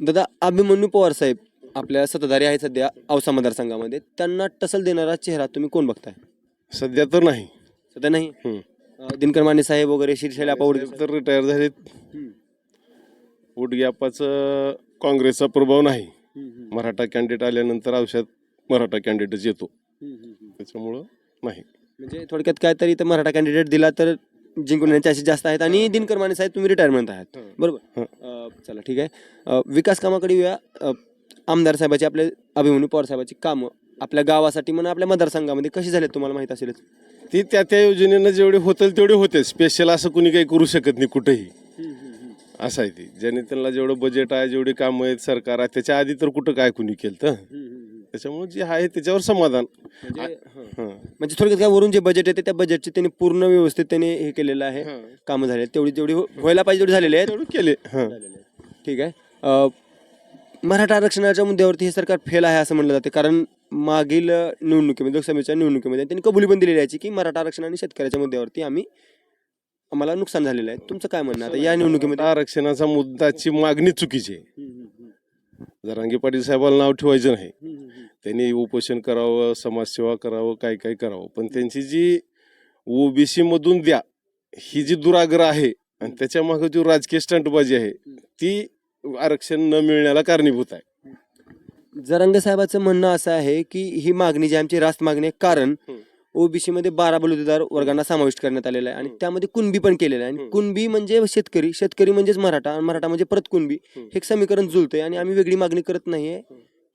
दादा अभिमन्यू पवार साहेब आपल्या सत्ताधारी आहेत सध्या औसा मतदारसंघामध्ये. त्यांना टसल देणारा चेहरा तुम्ही कोण बघताय? सध्या तर नाही. सध्या नाही? हम्म. अं, दिनकर माने साहेब वगैरे शिरशैला पवार तर रिटायर झालेत. उडग्यापाचं काँग्रेसचा प्रभाव नाही. मराठा कॅन्डिडेट आल्यानंतर औषध मराठा कॅन्डिडेटच येतो. त्याच्यामुळं नाही. म्हणजे थोडक्यात काय तरी तर मराठा कॅन्डिडेट दिला तर जिंकून चान्सेस जास्त आहेत आणि दिनकर माने साहेब तुम्ही रिटायरमेंट आहात. बरोबर. अं, चला ठीक आहे. अं, विकास कामाकडे येऊया. अं, आमदार साहेबाची आपले अभिमन्यू पवार साहेबाची कामं आपल्या गावासाठी म्हणा आपल्या मतदारसंघामध्ये कशी झाली तुम्हाला माहीत असेलच? ती त्या त्या योजनेनं जेवढे होतील तेवढे होते. स्पेशल असं कुणी काही करू शकत नाही कुठेही. असं आहे ती. ज्याने त्यांना जेवढं बजेट आहे जेवढे कामं आहेत सरकार आहे त्याच्या आधी तर कुठं काय कुणी केलं तर त्याच्यामुळे जे आहे त्याच्यावर समाधान. म्हणजे हं. म्हणजे थोडक्यात काय वरून जे बजेट येते त्या बजेटचे त्यांनी पूर्ण व्यवस्थित त्यांनी हे केलेलं आहे. कामं झाले तेवढी तेवढी हो- व्हायला पाहिजे तेवढी झालेली आहेत. तेवढं केले. हं. ठीक आहे. अं, मराठा आरक्षणाच्या मुद्द्यावरती हे सरकार फेल आहे असं म्हणलं जाते. कारण मागील अं, निवडणुकीमध्ये लोकसभेच्या निवडणुकीमध्ये त्यांनी कबुली पण दिलेली आहे की मराठा आरक्षण आणि शेतकऱ्याच्या मुद्द्यावरती आम्ही आम्हाला नुकसान झालेलं आहे. तुमचं काय म्हणणं आता या निवडणुकीमध्ये आरक्षणाचा मुद्दाची मागणी चुकीची आहे. जरांगे पाटील साहेबाला नाव ठेवायचं नाही. त्यांनी उपोषण करावं समाजसेवा करावं काय काय करावं. पण त्यांची जी ओबीसी मधून द्या ही जी दुराग्रह आहे आणि त्याच्यामागे जी राजकीय स्टंटबाजी आहे ती आरक्षण न मिळण्याला कारणीभूत आहे. जरांगे साहेबाचं म्हणणं असं आहे की ही मागणी जी आमची रास्त मागणी आहे. कारण. ओबीसी मध्ये बारा बलुतेदार वर्गांना समाविष्ट करण्यात आलेला आहे. आणि. त्यामध्ये कुणबी पण केलेलं आहे. आणि. कुणबी म्हणजे शेतकरी शेतकरी म्हणजेच मराठा. आणि मराठा म्हणजे परत कुणबी. हे समीकरण जुळतंय आणि आम्ही वेगळी मागणी करत नाहीये.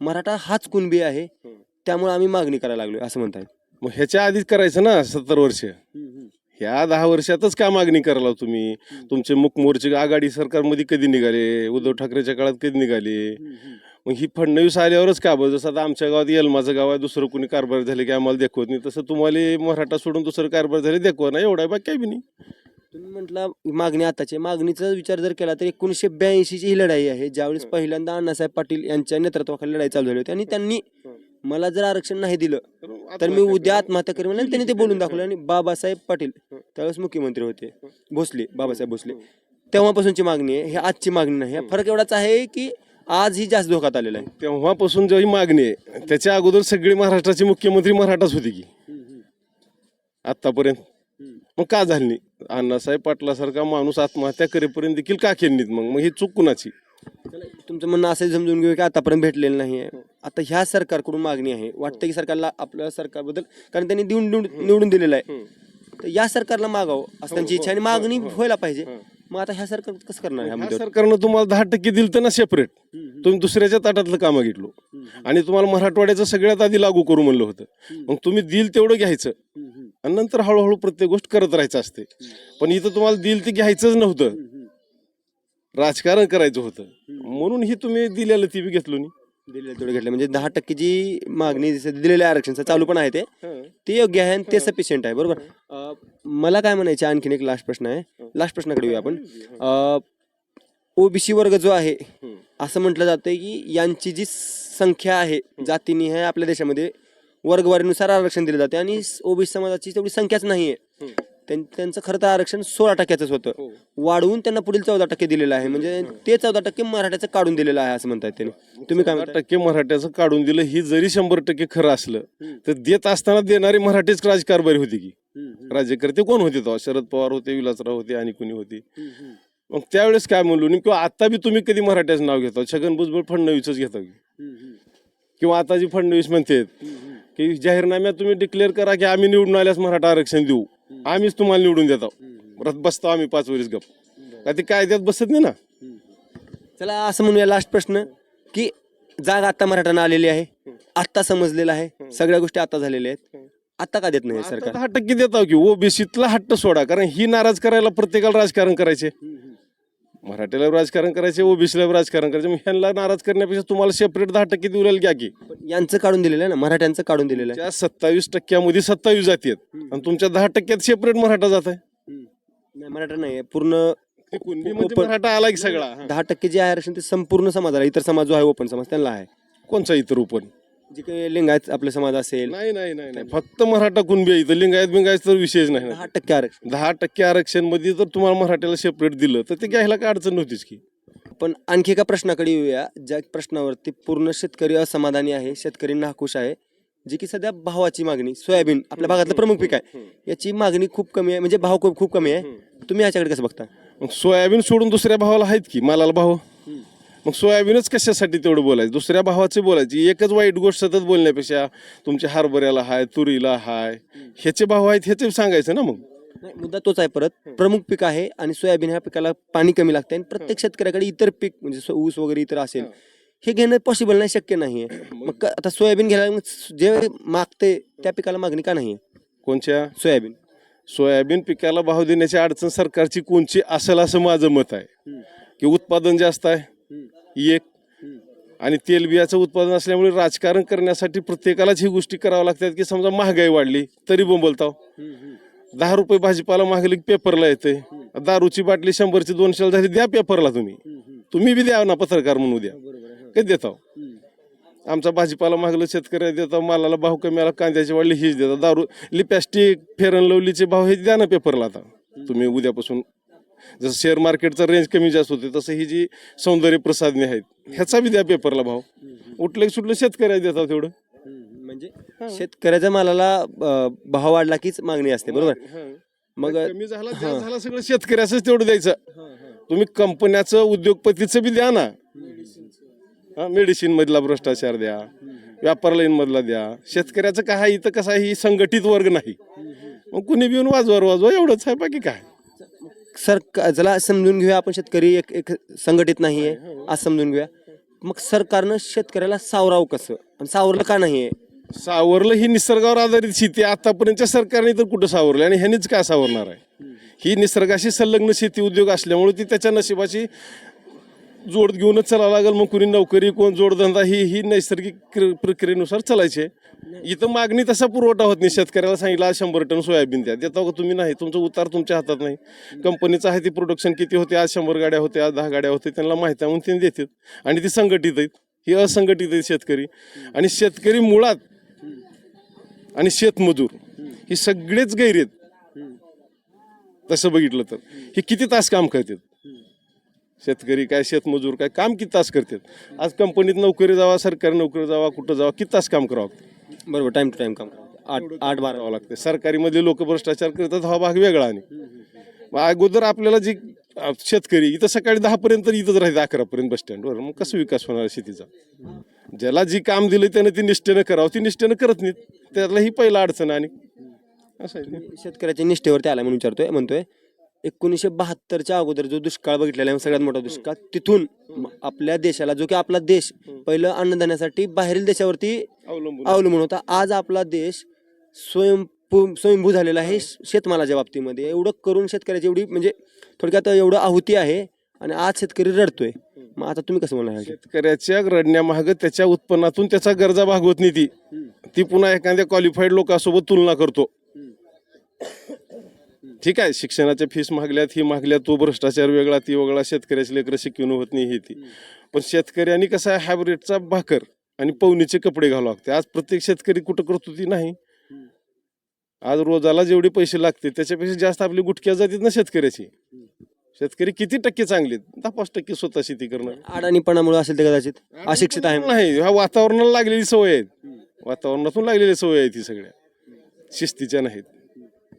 मराठा हाच कुणबी आहे. त्यामुळे आम्ही मागणी करायला लागलोय असं म्हणताय मग ह्याच्या आधीच करायचं ना सत्तर वर्ष. ह्या दहा वर्षातच का मागणी करायला तुम्ही? तुमचे मुख मोर्चे आघाडी सरकारमध्ये कधी निघाले? उद्धव ठाकरेच्या काळात कधी निघाले? मग ही फडणवीस आल्यावरच का बरं? जसं आता आमच्या गावात येलमाचं गाव आहे दुसरं कोणी कारभार झाले की आम्हाला दाखवत नाही तसं तुम्हाला मराठा सोडून दुसरं कारभार झाले दाखवा ना एवढा बाकी काही बी नाही. तुम्ही म्हटलं मागणी आताची मागणीचा विचार जर केला तर एकोणीसशे ब्याऐंशी ची ही लढाई आहे ज्यावेळेस. पहिल्यांदा अण्णासाहेब पाटील यांच्या नेतृत्वाखाली लढाई चालू झाली होती आणि त्यांनी. मला जर आरक्षण नाही दिलं तर मी उद्या आत्महत्या करेन त्यांनी ते बोलून दाखवलं आणि बाबासाहेब पाटील. त्यावेळेस मुख्यमंत्री होते. भोसले बाबासाहेब भोसले. तेव्हापासूनची मागणी आहे ही आजची मागणी नाही. फरक एवढाच आहे की आज ही जास्त धोक्यात आलेला आहे तेव्हापासून जी मागणी आहे त्याच्या अगोदर सगळी महाराष्ट्राचे मुख्यमंत्री मराठाच होते की आतापर्यंत मग का झाली नाही? अण्णासाहेब पाटलासारखा माणूस आत्महत्या करेपर्यंत देखील का केली नाहीत मग? मग ही चूक कुणाची? तुमचं म्हणणं असं समजून घेऊ की आतापर्यंत भेटलेलं नाही आहे. आता ह्या सरकारकडून मागणी आहे. वाटतं की सरकारला आपल्या सरकारबद्दल कारण त्यांनी निवडून निवडून निवडून दिलेलं आहे. तर या सरकारला मागावं. असं त्यांची इच्छा आणि मागणी व्हायला पाहिजे. हं. मग आता ह्या सरकार कसं करणार ह्या ह्या मुद्द्यावर? सरकारनं तुम्हाला दहा टक्के दिलं तर ना सेपरेट तुम्ही दुसऱ्याच्या ताटातलं कामं घेतलो. आणि तुम्हाला मराठवाड्याचं सगळ्यात आधी लागू करू म्हणलं होतं. मग तुम्ही दिल तेवढं घ्यायचं. आणि नंतर हळूहळू प्रत्येक गोष्ट करत राहायचं असते. पण इथं तुम्हाला दिल ते घ्यायचंच नव्हतं. राजकारण करायचं होतं. म्हणून ही तुम्ही दिलेलं ती बी घेतलो नाही दिलेलं तेवढं घेतलं. म्हणजे दहा टक्के जी मागणी दिलेलं आहे आरक्षणचं चालू पण आहे ते. ते योग्य आहे आणि ते सफिशियंट आहे. बरोबर? अं, मला काय म्हणायचं आणखीन एक लास्ट प्रश्न आहे. लास्ट प्रश्नाकडे येऊया आपण. ओबीसी वर्ग जो आहे असं म्हटलं जातंय की यांची जी संख्या आहे जातीनी आहे आपल्या देशामध्ये वर्गवारीनुसार आरक्षण दिलं जाते आणि ओबीसी समाजाची तेवढी संख्याच नाहीये. त्यां- त्यांचं खरं तर आरक्षण सोळा टक्क्याच होतं. वाढवून त्यांना पुढील चौदा टक्के दिलेलं आहे. म्हणजे ते चौदा टक्के मराठ्याचं काढून दिलेलं आहे असं म्हणतायत त्यांनी. तुम्ही काय टक्के मराठ्याचं काढून दिलं ही जरी शंभर टक्के खरं असलं तर देत असताना देणारी मराठीच राजकारभारी होती की. राज्यकर्ते कोण होते तेव्हा? शरद पवार होते विलासराव होते आणि कुणी होते? मग त्यावेळेस काय म्हणलो नाही किंवा आता बी तुम्ही कधी मराठ्याचं नाव घेता? छगन भुजबळ फडणवीसच घेता की. किंवा आता जी फडणवीस म्हणते की जाहीरनाम्यात तुम्ही डिक्लेअर करा की आम्ही निवडून आल्यास मराठा आरक्षण देऊ. आम्हीच तुम्हाला निवडून देतो परत बसतो आम्ही पाच वर्ष गप. का ते कायद्यात बसत नाही ना? चला असं म्हणूया लास्ट प्रश्न की जागा आता मराठ्यांना आलेली आहे आत्ता समजलेलं आहे सगळ्या गोष्टी आता झालेल्या आहेत. आता का देत नाही हे आता सरकार? दहा टक्के देता की ओबीसीतला हट्ट सोडा कारण ही नाराज करायला प्रत्येकाला राजकारण करायचे मराठीला राजकारण करायचे ओबीसीला राजकारण करायचे मग ह्यांना नाराज करण्यापेक्षा तुम्हाला सेपरेट दहा टक्के देऊ घ्या की यांचं काढून दिलेलं आहे ना मराठ्यांचं काढून दिलेलं आहे. त्या सत्तावीस टक्क्यामध्ये सत्तावीस जाती आहेत आणि तुमच्या दहा टक्क्यात सेपरेट मराठा जात आहे. नाही मराठा नाही पूर्ण ते कुणबीमध्ये ओपन- मराठा आला की सगळा हा. दहा टक्के जे आहे आरक्षण ते संपूर्ण समाजाला इतर समाज जो आहे ओपन समाज त्यांना आहे. कोणचा इतर ओपन? जे काही लिंगायत आपले समाज असेल नाही नाही नाही नाही. फक्त मराठा कुणबी इथं लिंगायत बिंगायत तर विषयच नाही दहा टक्के आरक्षण. दहा टक्के आरक्षणमध्ये जर तुम्हाला मराठ्याला सेपरेट दिलं तर ते घ्यायला काय अडचण नव्हतीच की. आपण आणखी एका प्रश्नाकडे येऊया ज्या प्रश्नावरती पूर्ण शेतकरी असमाधानी आहे शेतकरी नाखुश आहे जी की सध्या भावाची मागणी सोयाबीन आपल्या भागातलं प्रमुख पीक आहे. याची मागणी खूप कमी आहे म्हणजे भाव खूप खूप कमी आहे. तुम्ही याच्याकडे कसं बघता? सोयाबीन सोडून दुसऱ्या भावाला आहेत की मालाला भाव? मग सोयाबीनच कशासाठी तेवढं बोलायचं? दुसऱ्या भावाचे बोलायची. एकच वाईट गोष्ट सतत बोलण्यापेक्षा तुमच्या हरभऱ्याला हाय तुरीला हाय ह्याचे भाव आहेत ह्याचे सांगायचं ना मग? नाही, मुद्दा तोच आहे परत. प्रमुख पीक आहे आणि सोयाबीन ह्या पिकाला पाणी कमी लागते आणि प्रत्येक शेतकऱ्याकडे इतर पीक म्हणजे ऊस वगैरे इतर असेल हे घेणं पॉसिबल नाही शक्य नाहीये मग क- आता सोयाबीन घ्यायला मग जे मागते त्या पिकाला मागणी का नाहीये कोणच्या? सोयाबीन. सोयाबीन पिकाला भाव देण्याची अडचण सरकारची कोणची असेल असं माझं मत आहे. की उत्पादन जास्त आहे. एक. आणि तेलबियाचं उत्पादन असल्यामुळे राजकारण करण्यासाठी प्रत्येकालाच ही गोष्टी कराव्या लागतात की समजा महागाई वाढली तरी बोंबलताव. दहा रुपये भाजीपाला मागले पेपरला येते दारूची बाटली शंभरची दोनशेला झाली द्या पेपरला तुम्ही. तुम्ही बी द्या ना पत्रकार म्हणून द्या. कधी देताव? आमचा भाजीपाला मागलं शेतकऱ्या देता मालाला भाव कमी आला कांद्याची वाढली हीच देतात दारू लिपॅस्टिक फेरन लवलीचे भाव हे द्या ना पेपरला आता. तुम्ही उद्यापासून जसं शेअर मार्केटचा रेंज कमी जास्त होते तसं ही जी सौंदर्य प्रसाधने आहेत ह्याचा बी द्या पेपरला भाव. उठलं सुटलं शेतकऱ्या देतात तेवढं. म्हणजे शेतकऱ्याच्या मालाला भाव वाढला कीच मागणी असते बरोबर? मग कमी झाला जास्त झाला सगळं शेतकऱ्याच तेवढं द्यायचं. तुम्ही कंपन्याचं उद्योगपतीचं बी द्या ना. हा मेडिसिन मधला भ्रष्टाचार द्या व्यापार लाईन मधला द्या. शेतकऱ्याचं काय इथं कसं आहे ही संघटित वर्ग नाही. मग कुणी बी येऊन वाजवा वाजवा एवढंच आहे बाकी काय? सर जला समजून घेऊया आपण शेतकरी एक एक संघटित नाहीये आज समजून घेऊया. मग सरकारनं शेतकऱ्याला सावराव कसं? आणि सावरलं का नाहीये? सावरलं ही निसर्गावर आधारित शेती. आहे. आतापर्यंतच्या सरकारने तर कुठं सावरलं? आणि ह्यानेच काय सावरणार आहे? ही निसर्गाशी संलग्न शेती उद्योग असल्यामुळे ती त्याच्या नशिबाची जोड घेऊनच चालावं लागेल मग कुणी नोकरी कोण जोडधंदा ही ही नैसर्गिक क्र- प्रक्रियेनुसार चालायचे. इथं मागणी तसा पुरवठा होत नाही. शेतकऱ्याला सांगितलं आज शंभर टन सोयाबीन द्या. देता का तुम्ही? नाही. तुमचं उतार तुमच्या हातात नाही. कंपनीचं आहे ती प्रोडक्शन किती होते? आज शंभर गाड्या होत्या आज दहा गाड्या होते त्यांना माहिती आहे म्हणून त्यांनी देतात आणि ती संघटित आहेत. ही असंघटित आहेत शेतकरी. आणि शेतकरी मुळात आणि शेतमजूर ही सगळेच गैर आहेत. तसं बघितलं तर. हे किती तास काम करतात? शेतकरी काय शेतमजूर काय काम किती तास करतात? आज कंपनीत नोकरी जावा सरकारी नोकरी जावा कुठं जावा किती तास काम करावं बरोबर टाइम टू टाइम काम करावं. आठ आठ बारा करावं लागतं. सरकारीमध्ये लोक भ्रष्टाचार करतात हा भाग वेगळा आणि. मग अगोदर आपल्याला जी शेतकरी इथं सकाळी दहा पर्यंत इथंच राहते अकरा पर्यंत बस स्टँडवर. मग कसं विकास होणार शेतीचा? ज्याला जी काम दिलं त्यानं ती निष्ठेनं करावं. ती निष्ठेनं करत नाहीत त्यातला ही पहिला अडचण आणि. असं. शेतकऱ्याच्या निष्ठेवरती आला म्हणून विचारतोय म्हणतोय. एकोणीसशे बहात्तरच्या अगोदर जो दुष्काळ बघितलेला आहे सगळ्यात मोठा दुष्काळ तिथून आपल्या देशाला जो की आपला देश पहिलं अन्नधान्यासाठी बाहेरील देशावरती अवलंबून होता. आज आपला देश स्वयंभू स्वयंभू झालेला आहे शेतमालाच्या बाबतीमध्ये. एवढं करून शेतकऱ्याची एवढी म्हणजे थोडक्यात एवढं आहुती आहे आणि आज शेतकरी रडतोय. मग आता तुम्ही कसं म्हणणार शेतकऱ्याच्या रडण्यामागं त्याच्या उत्पन्नातून त्याचा गरजा भागवत नाही ती. ती पुन्हा एखाद्या क्वालिफाईड लोकांसोबत तुलना करतो. ठीक आहे शिक्षणाच्या फीस मागल्यात ही मागल्यात तो भ्रष्टाचार वेगळा ती वेगळा शेतकऱ्याची लेकरं शिकवणं होत नाही ही ती. पण शेतकऱ्यांनी कसं आहे हायब्रिडचा भाकर आणि पवनीचे कपडे घालावं लागते. आज प्रत्येक शेतकरी कुठं करतो ती नाही. आज रोजाला जेवढे पैसे लागते त्याच्यापेक्षा जास्त आपली गुटक्या जातात ना शेतकऱ्याची. शेतकरी किती टक्के चांगले दहा पाच टक्के स्वतः शेती करणं अडाणीपणामुळे असेल ते कदाचित. अशिक्षित आहे. नाही ह्या वातावरणाला लागलेली सवय आहेत. वातावरणातून लागलेली सवय आहेत ही सगळ्या. शिस्तीच्या नाहीत.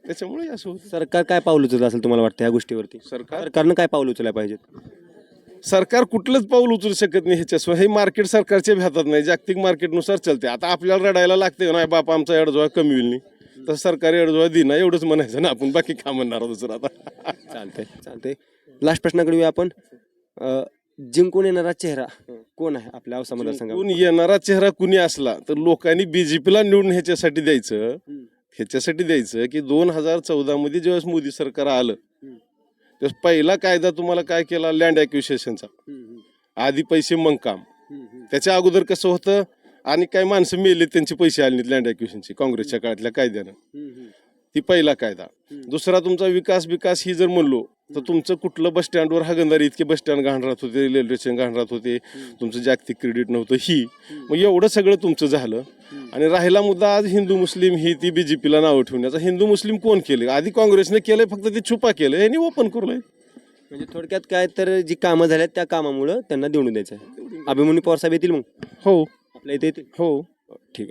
त्याच्यामुळे असं होतं सरकार काय पाऊल उचलत असेल तुम्हाला वाटतं या गोष्टीवरती? सरकार? सरकारनं काय पाऊल उचलायला पाहिजेत? सरकार कुठलंच पाऊल उचलू शकत नाही ह्याच्याशिवाय हे मार्केट सरकारच्या हातात नाही जागतिक मार्केटनुसार चालते आता आपल्याला रडायला लागते नाही बाप आमचा अडजोळा कमी होईल नाही. तसं सरकारी अडजोळा दिना एवढंच म्हणायचं ना आपण बाकी काय म्हणणार आहोत दुसरं आता. चालतंय चालतंय. लास्ट प्रश्नाकडे येऊया आपण. अं, जिंकून येणारा चेहरा कोण आहे आपल्या औसा मतदारसंघात कोण येणारा चेहरा कुणी असला तर लोकांनी बीजेपीला निवडून ह्याच्यासाठी द्यायचं. ह्याच्यासाठी द्यायचं की दोन हजार चौदा मध्ये ज्यावेळेस मोदी सरकार आलं त्यावेळेस पहिला कायदा तुम्हाला काय केला? लँड ॲक्विशेशनचा आधी पैसे मग काम त्याच्या अगोदर कसं होतं? आणि काही माणसं मेले त्यांचे पैसे आले नाहीत लँड ॲक्विशनचे काँग्रेसच्या काळातल्या कायद्यानं. ती पहिला कायदा. दुसरा तुमचा विकास विकास ही जर म्हणलो तर तुमचं कुठलं बस स्टँडवर हागंदारी इतके बस स्टँड घाण राहत होते रेल्वे स्टेशन घाण राहत होते तुमचं जागतिक क्रेडिट नव्हतं ही. मग एवढं सगळं तुमचं झालं. आणि राहिला मुद्दा आज हिंदू मुस्लिम ही ती बीजेपीला नावं ठेवण्याचा हिंदू मुस्लिम कोण केले? आधी काँग्रेसने केलंय फक्त ते छुपा केलं यांनी ओपन करूलंय. म्हणजे थोडक्यात काय तर जी कामं झाल्यात त्या कामामुळं त्यांना निवडून द्यायचं आहे. अभिमन्यू पवार साहेब येतील मग? हो. आपल्या इथे येतील? हो. ठीक आहे.